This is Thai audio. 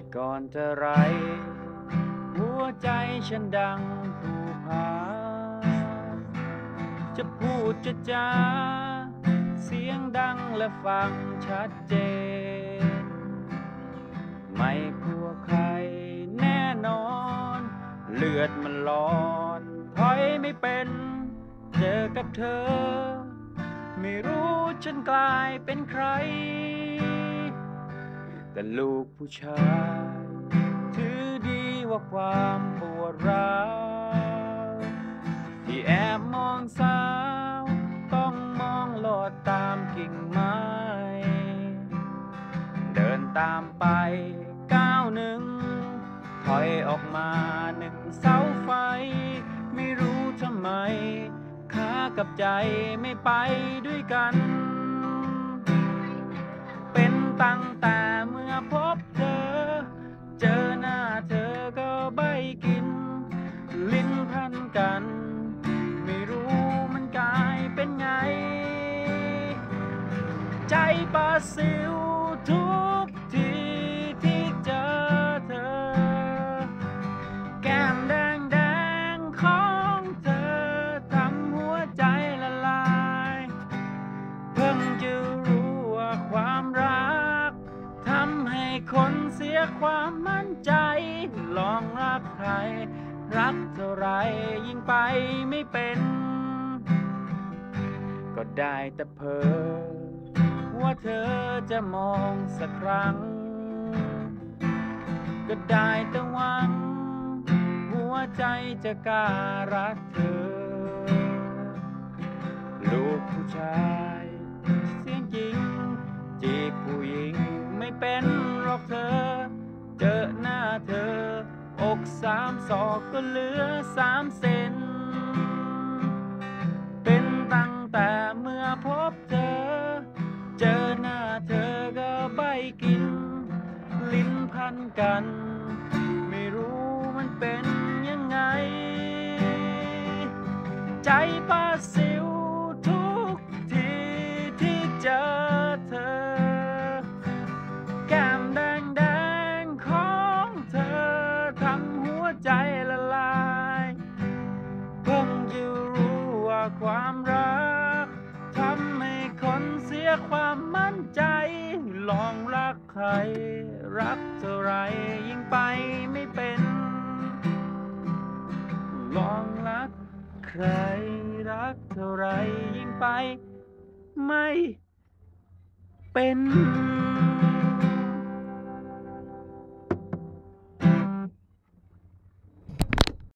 แต่ก่อนจะไร หัวใจฉันดังผูผาจะพูดจะจา เสียงดังและฟังชัดเจน ไม่กลัวใครแน่นอน เลือดมันร้อนถอยไม่เป็น เจอกับเธอ ไม่รู้ฉันกลายเป็นใคร แต่ลูกผู้ชาย ถือดีว่าความปวดร้าวที่แอบมองสาว ต้องมองหลอดตามกิ่งไม้ เดินตามไปก้าวหนึ่ง ถอยออกมาหนึ่งเสาไฟ ไม่รู้ทำไมขากับใจไม่ไปด้วยกัน เป็นตั้งแต่ พบเธอ เจอหน้าเธอก็ใบกิน ลิ้นพันกัน ไม่รู้มันกลายเป็นไง ใจปลาซิวทุกที คนเสียความมั่นใจ ลองรักใคร รักเท่าไรยิ่งไปไม่เป็น ก็ได้แต่เพ้อว่าเธอจะมองสักครั้ง ก็ได้แต่หวัง หัวใจจะกล้ารักเธอ ลูกผู้ชาย หรอกเธอ เจอหน้าเธอ อกสามศอกก็เหลือสามเซน เป็นตั้งแต่เมื่อพบเธอ เจอหน้าเธอก็ใบกิน ลิ้นพันกัน ไม่รู้มันเป็นยังไง ใจปลาสิ ยความมั่นใจ ลองรักใคร รักเท่าไรยิ่งไปไม่เป็น ลองรักใคร รักเท่าไรยิ่งไป ไม่เป็น